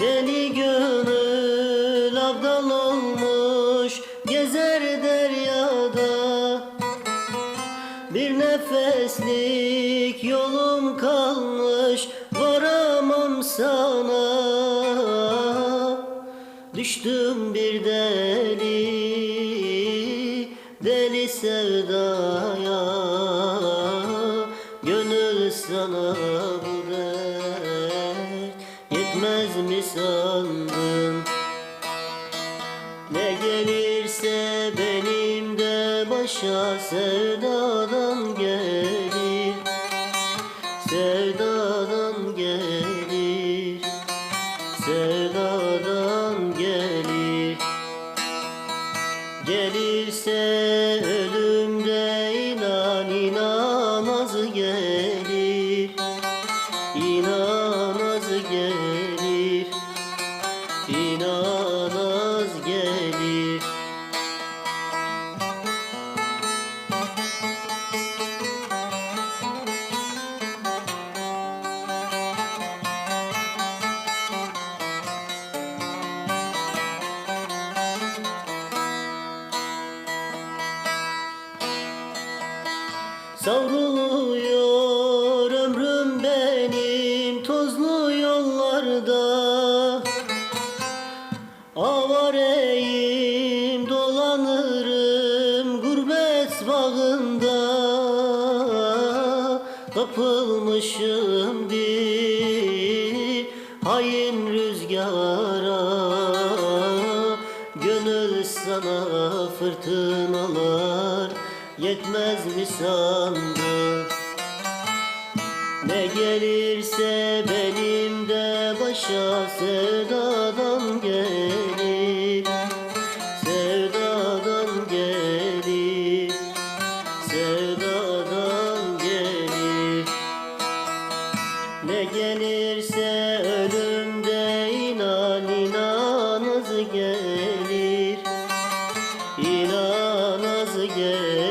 Deli gönül abdal olmuş Gezer deryada. Bir nefeslik yolum kalmış Varamam sana. Düştüm bir deli Deli sevdaya. Gönül sana bu Yetmez mi sandın? Ne gelirse benim de başa sevdadan gelir. Sevdadan gelir. Sevdadan gelir. Gelirse İnan az gelir. Savruluyor ömrüm benim tozlu Avareyim dolanırım gurbet bağında. Kapılmışım bir hain rüzgara. Gönül sana fırtınalar yetmez mi sandın? Ne gelirse benim de başa sevdadan gelirse ölümde inan inanız gelir. İnanız gelir.